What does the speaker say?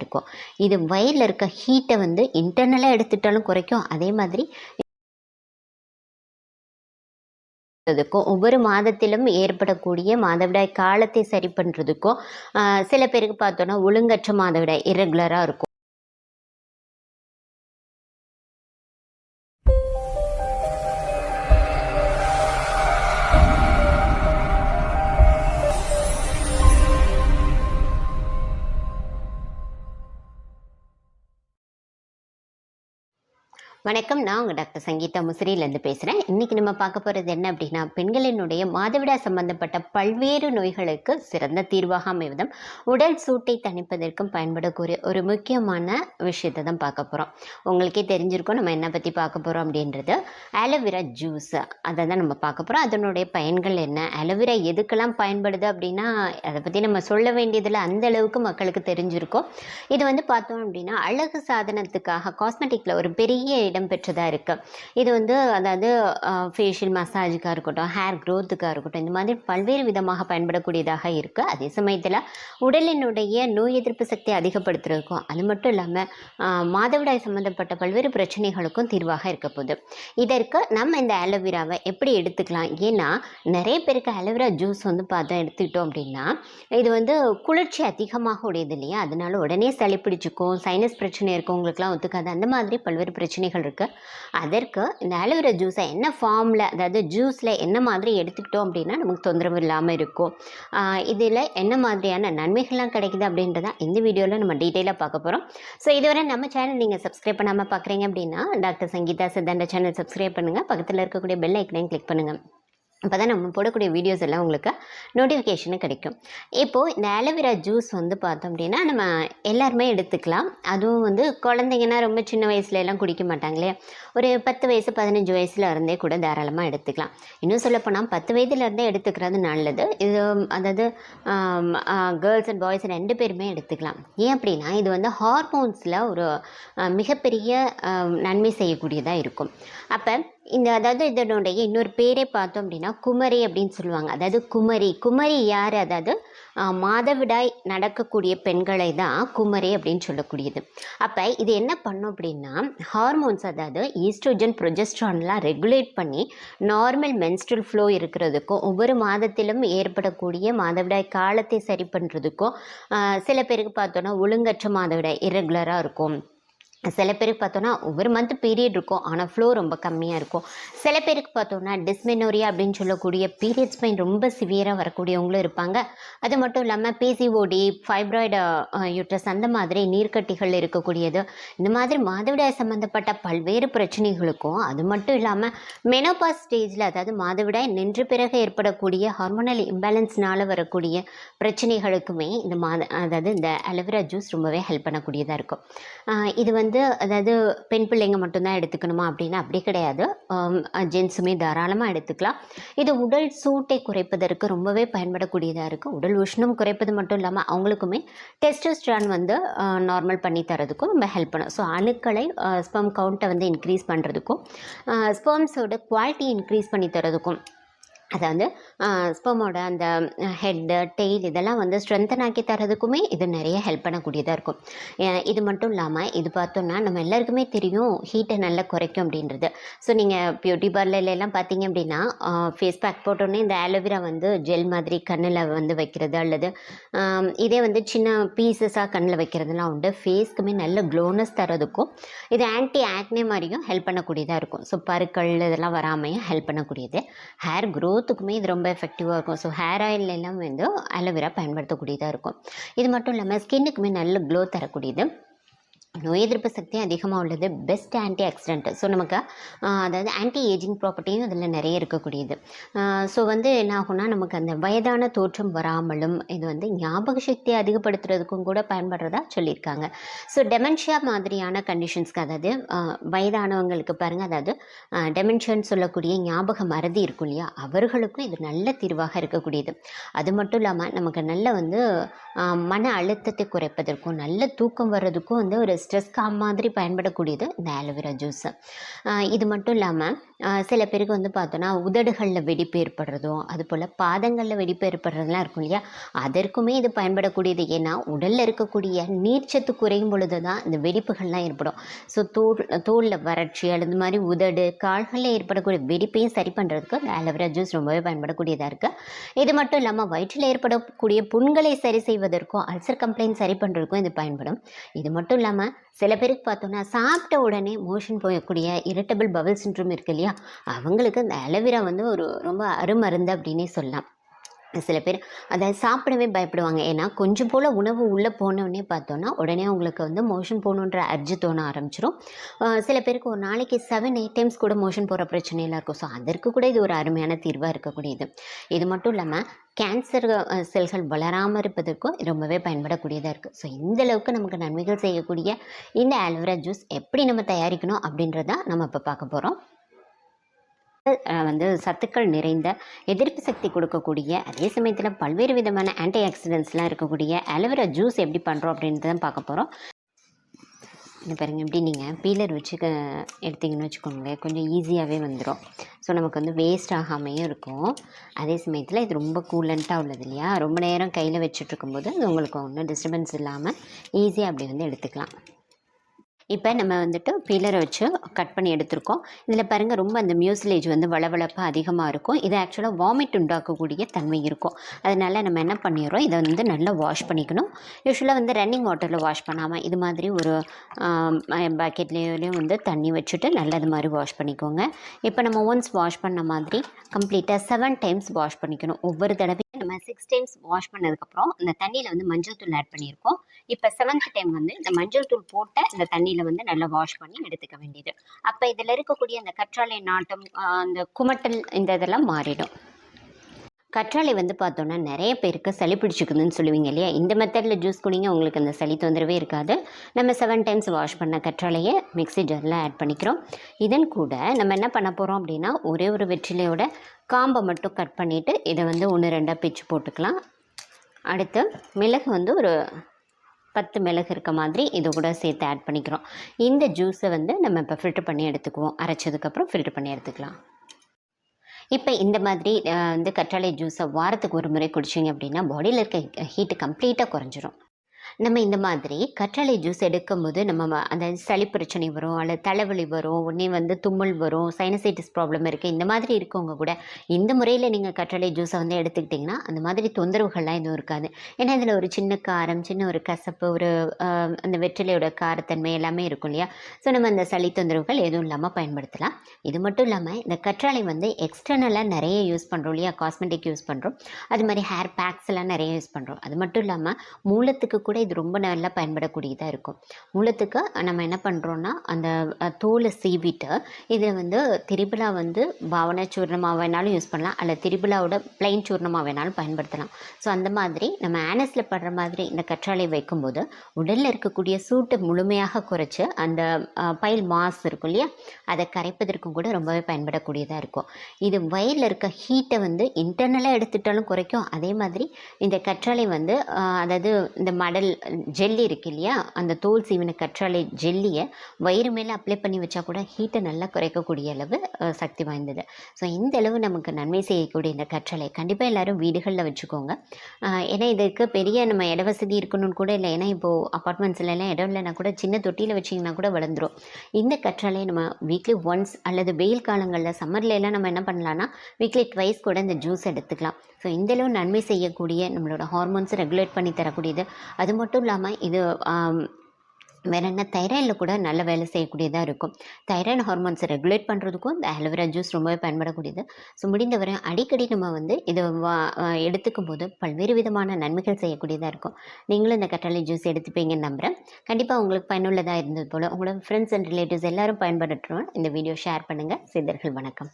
இருக்கும். இது வயலில் இருக்க ஹீட்டை வந்து இன்டர்னலாக எடுத்துட்டாலும் குறைக்கும். அதே மாதிரி அதுக்கும் ஒவ்வொரு மாதத்திலும் ஏற்படக்கூடிய மாதவிடாய் காலத்தை சரி பண்ணுறதுக்கும் சில பேருக்கு பார்த்தோன்னா ஒழுங்கற்ற மாதவிடாய் இரெகுலராக இருக்கும். வணக்கம். நான் உங்கள் டாக்டர் சங்கீதா முசிறியிலேருந்து பேசுகிறேன் இன்றைக்கி நம்ம பார்க்க போகிறது என்ன அப்படின்னா பெண்களினுடைய மாதவிடா சம்பந்தப்பட்ட பல்வேறு நோய்களுக்கு சிறந்த தீர்வாக அமைவதும் உடல் சூட்டை தணிப்பதற்கும் பயன்படக்கூடிய ஒரு முக்கியமான விஷயத்தை தான் பார்க்க போகிறோம் உங்களுக்கே தெரிஞ்சிருக்கோம் நம்ம என்ன பற்றி பார்க்க போகிறோம் அப்படின்றது. ஆலோவேரா ஜூஸ் அதை தான் நம்ம பார்க்க போகிறோம் அதனுடைய பயன்கள் என்ன? ஆலோவேரா எதுக்கெல்லாம் பயன்படுது அப்படின்னா அதை பற்றி நம்ம சொல்ல வேண்டியதில் அந்த அளவுக்கு மக்களுக்கு தெரிஞ்சிருக்கும். இது வந்து பார்த்தோம் அப்படின்னா அழகு சாதனத்துக்காக காஸ்மெட்டிக்கில் ஒரு பெரிய இடம் பெற்றதாக இருக்குது இது வந்து அதாவது ஃபேஷியல் மசாஜுக்காக இருக்கட்டும் ஹேர் க்ரோத்துக்காக இருக்கட்டும் இந்த மாதிரி பல்வேறு விதமாக பயன்படக்கூடியதாக இருக்குது அதே சமயத்தில் உடலினுடைய நோய் எதிர்ப்பு சக்தி அதிகப்படுத்துறதுக்கும் அது மட்டும் இல்லாமல் மாதவிடாய் சம்மந்தப்பட்ட பல்வேறு பிரச்சனைகளுக்கும் தீர்வாக இருக்க போகுது. இதற்கு நம்ம இந்த ஆலோவேராவை எப்படி எடுத்துக்கலாம்? ஏன்னா நிறைய பேருக்கு அலோவேரா ஜூஸ் வந்து பார்த்தா எடுத்துக்கிட்டோம் அப்படின்னா இது வந்து குளிர்ச்சி அதிகமாக உடையது இல்லையா? அதனால உடனே சளி பிடிச்சிக்கும் சைனஸ் பிரச்சனை இருக்கவங்களுக்குலாம் ஒத்துக்காது. அந்த மாதிரி பல்வேறு பிரச்சனைகள் இருக்குது அதற்கு இந்த அலோவேரா ஜூஸை என்ன ஃபார்மில் அதாவது ஜூஸில் என்ன மாதிரி எடுத்துக்கிட்டோம் அப்படின்னா நமக்கு தொந்தரவு இல்லாமல் இருக்கும். இதில் என்ன மாதிரியான நன்மைகள்லாம் கிடைக்குது அப்படின்றத இந்த வீடியோவில் நம்ம டீட்டெயிலாக பார்க்க போகிறோம் ஸோ இதுவரை நம்ம சேனல் நீங்கள் சப்ஸ்கிரைப் பண்ணாமல் பார்க்குறீங்க அப்படின்னா டாக்டர் சங்கீதா சித்தாண்ட சேனல் சப்ஸ்கிரைப் பண்ணுங்கள் பக்கத்தில் இருக்கக்கூடிய பெல் ஐக்கனையும் கிளிக் பண்ணுங்கள் அப்போ தான் நம்ம போடக்கூடிய வீடியோஸ் எல்லாம் உங்களுக்கு நோட்டிஃபிகேஷனு கிடைக்கும். இப்போது இந்த ஆலோவேரா ஜூஸ் வந்து பார்த்தோம் அப்படின்னா நம்ம எல்லாருமே எடுத்துக்கலாம். அதுவும் வந்து குழந்தைங்கன்னா ரொம்ப சின்ன வயசுல எல்லாம் குடிக்க மாட்டாங்களே ஒரு பத்து வயசு பதினஞ்சு வயசுல இருந்தே கூட தாராளமாக எடுத்துக்கலாம். இன்னும் சொல்லப்போனால் பத்து வயதுலேருந்தே எடுத்துக்கிறது நல்லது. இது அதாவது கேர்ள்ஸ் அண்ட் பாய்ஸ் ரெண்டு பேருமே எடுத்துக்கலாம். ஏன் அப்படின்னா இது வந்து ஹார்மோன்ஸில் ஒரு மிகப்பெரிய நன்மை செய்யக்கூடியதாக இருக்கும். அப்போ இந்த அதாவது இதனுடைய இன்னொரு பேரே பார்த்தோம் அப்படின்னா குமரி அப்படின்னு சொல்லுவாங்க. அதாவது குமரி. குமரி யார்? அதாவது மாதவிடாய் நடக்கக்கூடிய பெண்களை தான் குமரி அப்படின்னு சொல்லக்கூடியது. அப்போ இது என்ன பண்ணும் அப்படின்னா ஹார்மோன்ஸ் அதாவது ஈஸ்ட்ரோஜன் ப்ரொஜெஸ்ட்ரான்லாம் ரெகுலேட் பண்ணி நார்மல் மென்ஸ்ட்ரல் ஃப்ளோ இருக்கிறதுக்கும் ஒவ்வொரு மாதத்திலும் ஏற்படக்கூடிய மாதவிடாய் காலத்தை சரி பண்ணுறதுக்கும் சில பேருக்கு பார்த்தோன்னா ஒழுங்கற்ற மாதவிடாய் இரெகுலராக இருக்கும். சில பேருக்கு பார்த்தோன்னா ஒவ்வொரு மந்த் பீரியட் இருக்கும். ஆனால் ஃப்ளோ ரொம்ப கம்மியாக இருக்கும். சில பேருக்கு பார்த்தோன்னா டிஸ்மெனோரியா அப்படின்னு சொல்லக்கூடிய பீரியட்ஸ் பெயின் ரொம்ப சிவியராக வரக்கூடியவங்களும் இருப்பாங்க. அது மட்டும் இல்லாமல் பிசிஓடி ஃபைப்ராய்டு யூட்ரஸ் அந்த மாதிரி நீர்க்கட்டிகள் இருக்கக்கூடியது. இந்த மாதிரி மாதவிடாய் சம்மந்தப்பட்ட பல்வேறு பிரச்சனைகளுக்கும் அது மட்டும் இல்லாமல் மெனோபாஸ் ஸ்டேஜில் அதாவது மாதவிடாய் நின்று பிறகு ஏற்படக்கூடிய ஹார்மோனல் இம்பேலன்ஸ்னால் வரக்கூடிய பிரச்சனைகளுக்குமே இந்த மாத அதாவது இந்த அலோவேரா ஜூஸ் ரொம்பவே ஹெல்ப் பண்ணக்கூடியதாக இருக்கும். இது வந்து வந்து அதாவது பெண் பிள்ளைங்க மட்டும்தான் எடுத்துக்கணுமா அப்படின்னா அப்படி கிடையாது. ஜென்ஸுமே தாராளமாக எடுத்துக்கலாம். இது உடல் சூட்டை குறைப்பதற்கு ரொம்பவே பயன்படக்கூடியதாக இருக்குது உடல் உஷ்ணம் குறைப்பது மட்டும் இல்லாமல் அவங்களுக்குமே டெஸ்டோஸ்ட்ரான் வந்து நார்மல் பண்ணி தரதுக்கும் ரொம்ப ஹெல்ப் பண்ணும். ஸோ அணுக்களை ஸ்பெம் கவுண்ட்டை வந்து இன்க்ரீஸ் பண்ணுறதுக்கும் ஸ்பெர்ம்ஸோட குவாலிட்டி இன்க்ரீஸ் பண்ணி தரதுக்கும் அதாவது ஸ்பெர்மோட அந்த ஹெட்டு டெய்ல் இதெல்லாம் வந்து ஸ்ட்ரென்தன் ஆக்கி தரதுக்குமே இது நிறைய ஹெல்ப் பண்ணக்கூடியதாக இருக்கும். இது மட்டும் இல்லாமல் இது பார்த்தோன்னா நம்ம எல்லாருக்குமே தெரியும் ஹீட்டை நல்லா குறைக்கும் அப்படின்றது. ஸோ நீங்கள் பியூட்டி பார்லர்லாம் பார்த்தீங்க அப்படின்னா ஃபேஸ் பேக் போட்டோன்னே இந்த ஆலோவேரா வந்து ஜெல் மாதிரி கண்ணில் வந்து வைக்கிறது அல்லது இதே வந்து சின்ன பீசஸாக கண்ணில் வைக்கிறதுலாம் உண்டு. ஃபேஸ்க்குமே நல்ல க்ளோனஸ் தரதுக்கும் இது ஆன்டி ஆக்னே மாதிரியும் ஹெல்ப் பண்ணக்கூடியதாக இருக்கும். ஸோ பருக்கள் இதெல்லாம் வராமையும் ஹெல்ப் பண்ணக்கூடியது. ஹேர் க்ரோ க்ரோத்துக்குமே இது ரொம்ப எஃபெக்டிவாக இருக்கும். ஸோ ஹேர் ஆயில் எல்லாம் வந்து அலோவேரா பயன்படுத்தக்கூடியதாக இருக்கும். இது மட்டும் இல்லாமல் ஸ்கின்னுக்குமே நல்ல க்ளோ தரக்கூடியது. நோய் எதிர்ப்பு சக்தி அதிகமாக உள்ளது. பெஸ்ட் ஆன்டி ஆக்சிடென்ட் ஸோ நமக்கு அதாவது ஆன்டி ஏஜிங் ப்ராப்பர்ட்டியும் அதில் நிறைய இருக்கக்கூடியது. ஸோ வந்து என்ன ஆகும்னா நமக்கு அந்த வயதான தோற்றம் வராமலும் இது வந்து ஞாபக சக்தியை அதிகப்படுத்துறதுக்கும் கூட பயன்படுறதா சொல்லியிருக்காங்க. ஸோ டெமென்ஷியா மாதிரியான கண்டிஷன்ஸ்க்கு அதாவது வயதானவங்களுக்கு பாருங்கள் அதாவது டெமென்ஷியன் சொல்லக்கூடிய ஞாபக மறதி இருக்கும் இல்லையா? அவர்களுக்கும் இது நல்ல தீர்வாக இருக்கக்கூடியது. அது மட்டும் இல்லாமல் நமக்கு நல்ல வந்து மன அழுத்தத்தை குறைப்பதற்கும் நல்ல தூக்கம் வர்றதுக்கும் வந்து ஒரு ஸ்ட்ரெஸ் காம் மாதிரி பயன்படக்கூடியது இந்த ஆலோவேரா ஜூஸு இது மட்டும் இல்லாமல் சில பேருக்கு வந்து பார்த்தோன்னா உதடுகளில் வெடிப்பு ஏற்படுறதும் அதுபோல் பாதங்களில் வெடிப்பு ஏற்படுறதுலாம் இருக்கும் இல்லையா? அதற்குமே இது பயன்படக்கூடியது. ஏன்னா உடலில் இருக்கக்கூடிய நீர்ச்சத்து குறையும் பொழுது தான் இந்த வெடிப்புகள்லாம் ஏற்படும். ஸோ தோல் தோலில் வறட்சி அல்லது மாதிரி உதடு கால்களில் ஏற்படக்கூடிய வெடிப்பையும் சரி பண்ணுறதுக்கு ஆலோவேரா ஜூஸ் ரொம்பவே பயன்படக்கூடியதாக இருக்குது இது மட்டும் இல்லாமல் வயிற்றில் ஏற்படக்கூடிய புண்களை சரி செய்வதற்கும் அல்சர் கம்ப்ளைண்ட் சரி பண்ணுறதுக்கும் இது பயன்படும். இது மட்டும் இல்லாமல் சில பேருக்கு பார்த்தோன்னா சாப்பிட்ட உடனே மோஷன் போயக்கூடிய இரிட்டபிள் பவல் சின்ட்ரோம் இருக்கு இல்லையா? அவங்களுக்கு இந்த அலோவேரா வந்து ஒரு ரொம்ப அருமருந்து அப்படின்னே சொல்லலாம். சில பேர் அதை சாப்பிடவே பயப்படுவாங்க. ஏன்னா கொஞ்சம் போல் உணவு உள்ளே போனோடனே பார்த்தோன்னா உடனே அவங்களுக்கு வந்து மோஷன் போகணுன்ற அர்ஜி தோண ஆரம்பிச்சிடும் சில பேருக்கு ஒரு நாளைக்கு செவன் எயிட் டைம்ஸ் கூட மோஷன் போகிற பிரச்சனையெல்லாம் இருக்கும். ஸோ அதற்கு கூட இது ஒரு அருமையான தீர்வாக இருக்கக்கூடியது. இது மட்டும் இல்லாமல் கேன்சர் செல்கள் வளராமல் இருப்பதற்கும் ரொம்பவே பயன்படக்கூடியதாக இருக்குது ஸோ இந்த அளவுக்கு நமக்கு நன்மைகள் செய்யக்கூடிய இந்த ஆல்வரா ஜூஸ் எப்படி நம்ம தயாரிக்கணும் அப்படின்றத நம்ம இப்போ பார்க்க போகிறோம் வந்து சத்துக்கள் நிறைந்த எதிர்ப்பு சக்தி கொடுக்கக்கூடிய அதே சமயத்தில் பல்வேறு விதமான ஆன்டி ஆக்சிடென்ட்ஸ்லாம் இருக்கக்கூடிய அலோவேரா ஜூஸ் எப்படி பண்ணுறோம் அப்படின்றத தான் பார்க்க போகிறோம் இந்த பாருங்கள் எப்படி நீங்கள் பீலர் வச்சு எடுத்திங்கன்னு வச்சுக்கோங்களேன் கொஞ்சம் ஈஸியாகவே வந்துடும் ஸோ நமக்கு வந்து வேஸ்ட் ஆகாமையும் இருக்கும். அதே சமயத்தில் இது ரொம்ப கூலண்ட்டாக உள்ளது இல்லையா? ரொம்ப நேரம் கையில் வச்சுட்ருக்கும்போது அது உங்களுக்கு ஒன்றும் டிஸ்டர்பன்ஸ் இல்லாமல் ஈஸியாக அப்படி வந்து எடுத்துக்கலாம். இப்போ நம்ம வந்துட்டு பீலரை வச்சு கட் பண்ணி எடுத்திருக்கோம். இதில் பாருங்கள் ரொம்ப அந்த மியூசிலேஜ் வந்து வளவளப்பாக அதிகமாக இருக்கும். இது ஆக்சுவலாக வாமிட் உண்டாக்கக்கூடிய தன்மை இருக்கும். அதனால் நம்ம என்ன பண்ணிடுறோம்? இதை வந்து நல்லா வாஷ் பண்ணிக்கணும். யூஸ்வலாக வந்து ரன்னிங் வாட்டரில் வாஷ் பண்ணாமல் இது மாதிரி ஒரு பக்கெட்லேயும் வந்து தண்ணி வச்சுட்டு நல்லது மாதிரி வாஷ் பண்ணிக்கோங்க. இப்போ நம்ம ஒன்ஸ் வாஷ் பண்ண மாதிரி கம்ப்ளீட்டாக செவன் டைம்ஸ் வாஷ் பண்ணிக்கணும். ஒவ்வொரு தடவையும் நம்ம சிக்ஸ் டைம்ஸ் வாஷ் பண்ணதுக்கப்புறம் இந்த தண்ணியில் வந்து மஞ்சள் தூள் ஆட் பண்ணியிருக்கோம். இப்போ செவன்த் டைம் வந்து இந்த மஞ்சள் தூள் போட்ட இந்த தண்ணி தண்ணியில் வந்து நல்லா வாஷ் பண்ணி எடுத்துக்க வேண்டியது. அப்போ இதில் இருக்கக்கூடிய அந்த கற்றாழை நாட்டம் அந்த குமட்டல் இந்த இதெல்லாம் மாறிடும். கற்றாழை வந்து பார்த்தோன்னா நிறைய பேருக்கு சளி பிடிச்சிக்குதுன்னு சொல்லுவீங்க இல்லையா? இந்த மெத்தடில் ஜூஸ் குடிங்க உங்களுக்கு அந்த சளி தொந்தரவே இருக்காது. நம்ம செவன் டைம்ஸ் வாஷ் பண்ண கற்றாழையை மிக்சி ஜாரில் ஆட் பண்ணிக்கிறோம். இதன் கூட நம்ம என்ன பண்ண போகிறோம் அப்படின்னா ஒரே ஒரு வெற்றிலையோட காம்பை மட்டும் கட் பண்ணிவிட்டு இதை வந்து ஒன்று ரெண்டாக பிச்சு போட்டுக்கலாம். அடுத்து மிளகு வந்து ஒரு பத்து மிளகு இருக்க மாதிரி இது கூட சேர்த்து ஆட் பண்ணிக்கிறோம். இந்த ஜூஸை வந்து நம்ம இப்போ ஃபில்ட்ரு பண்ணி எடுத்துக்குவோம். அரைச்சதுக்கப்புறம் ஃபில்ட்ரு பண்ணி எடுத்துக்கலாம். இப்போ இந்த மாதிரி வந்து கற்றாழை ஜூஸை வாரத்துக்கு ஒரு முறை குடிச்சிங்க அப்படின்னா பாடியில் இருக்க ஹீட்டு கம்ப்ளீட்டாக குறைஞ்சிரும். நம்ம இந்த மாதிரி கற்றாழை ஜூஸ் எடுக்கும்போது நம்ம அந்த சளி பிரச்சனை வரும் அல்லது தலைவலி வரும் உடனே வந்து தும்மல் வரும் சைனசைட்டிஸ் ப்ராப்ளம் இருக்குது இந்த மாதிரி இருக்கவங்க கூட இந்த முறையில் நீங்கள் கற்றாழை ஜூஸை வந்து எடுத்துக்கிட்டிங்கன்னா அந்த மாதிரி தொந்தரவுகள்லாம் எதுவும் இருக்காது. ஏன்னா இதில் ஒரு சின்ன காரம் சின்ன ஒரு கசப்பு ஒரு அந்த வெற்றிலையோட காரத்தன்மை எல்லாமே இருக்கும் இல்லையா? ஸோ நம்ம அந்த சளி தொந்தரவுகள் எதுவும் இல்லாமல் பயன்படுத்தலாம். இது மட்டும் இல்லாமல் இந்த கற்றாழை வந்து எக்ஸ்டர்னலாக நிறைய யூஸ் பண்ணுறோம் இல்லையா? காஸ்மெட்டிக் யூஸ் பண்ணுறோம் அது மாதிரி ஹேர் பேக்ஸ் எல்லாம் நிறைய யூஸ் பண்ணுறோம் அது மட்டும் இல்லாமல் மூலத்துக்கு கூட இது ரொம்ப நல்லா பயன்படக்கூடியதாக இருக்கும். மூலத்துக்கு நம்ம என்ன பண்ணுறோன்னா அந்த தோலை சீவிட்டு இதில் வந்து திரிபுலா வந்து பாவனை சூர்ணமாக வேணாலும் யூஸ் பண்ணலாம். அல்ல திரிபுலாவோட பிளைன் சூர்ணமாக வேணாலும் பயன்படுத்தலாம். ஸோ அந்த மாதிரி நம்ம ஆனஸில் படுற மாதிரி இந்த கற்றாழை வைக்கும்போது உடலில் இருக்கக்கூடிய சூட்டை முழுமையாக குறைச்சி அந்த பயில் மாஸ் இருக்கும் இல்லையா? அதை கரைப்பதற்கும் கூட ரொம்பவே பயன்படக்கூடியதாக இருக்கும். இது வயலில் இருக்க ஹீட்டை வந்து இன்டர்னலாக எடுத்துட்டாலும் குறைக்கும். அதே மாதிரி இந்த கற்றாழை வந்து அதாவது இந்த மடல் ஜெல்லி இருக்கு இல்லையா அந்த தோல் சீவின கற்றாழை ஜெல்லியை வயிறு மேலே அப்ளை பண்ணி வச்சா கூட ஹீட்டை நல்லா குறைக்கக்கூடிய அளவு சக்தி வாய்ந்தது. ஸோ இந்த அளவு நமக்கு நன்மை செய்யக்கூடிய இந்த கற்றாழை கண்டிப்பாக எல்லோரும் வீடுகளில் வச்சுக்கோங்க. ஏன்னா இதுக்கு பெரிய நம்ம இட வசதி இருக்கணும்னு கூட இல்லை. ஏன்னா இப்போது அப்பார்ட்மெண்ட்ஸ்லாம் இடம் இல்லைனா கூட சின்ன தொட்டியில் வச்சிங்கன்னா கூட வளர்ந்துடும் இந்த கற்றாழையை நம்ம வீக்லி ஒன்ஸ் அல்லது வெயில் காலங்களில் சம்மர்ல எல்லாம் நம்ம என்ன பண்ணலான்னா வீக்லி ட்வைஸ் கூட இந்த ஜூஸ் எடுத்துக்கலாம். ஸோ இந்தளவு நன்மை செய்யக்கூடிய நம்மளோட ஹார்மோன்ஸை ரெகுலேட் பண்ணி தரக்கூடியது. அது மட்டும் இல்லாமல் இது வேற என்ன தைராய்டில் கூட நல்ல வேலை செய்யக்கூடியதாக இருக்கும். தைராய்டு ஹார்மோன்ஸை ரெகுலேட் பண்ணுறதுக்கும் இந்த ஆலோவேரா ஜூஸ் ரொம்பவே பயன்படக்கூடியது. ஸோ முடிந்தவரை அடிக்கடி நம்ம வந்து இதை வா எடுத்துக்கும் போது பல்வேறு விதமான நன்மைகள் செய்யக்கூடியதாக இருக்கும். நீங்களும் இந்த கற்றாழை ஜூஸ் எடுத்துப்பீங்கன்னு நம்புகிறேன் கண்டிப்பாக உங்களுக்கு பயனுள்ளதாக இருந்தது போல். உங்களோட ஃப்ரெண்ட்ஸ் அண்ட் ரிலேட்டிவ்ஸ் எல்லோரும் பயன்படுத்துகிறோம் இந்த வீடியோ ஷேர் பண்ணுங்கள் சித்தர்கள் வணக்கம்.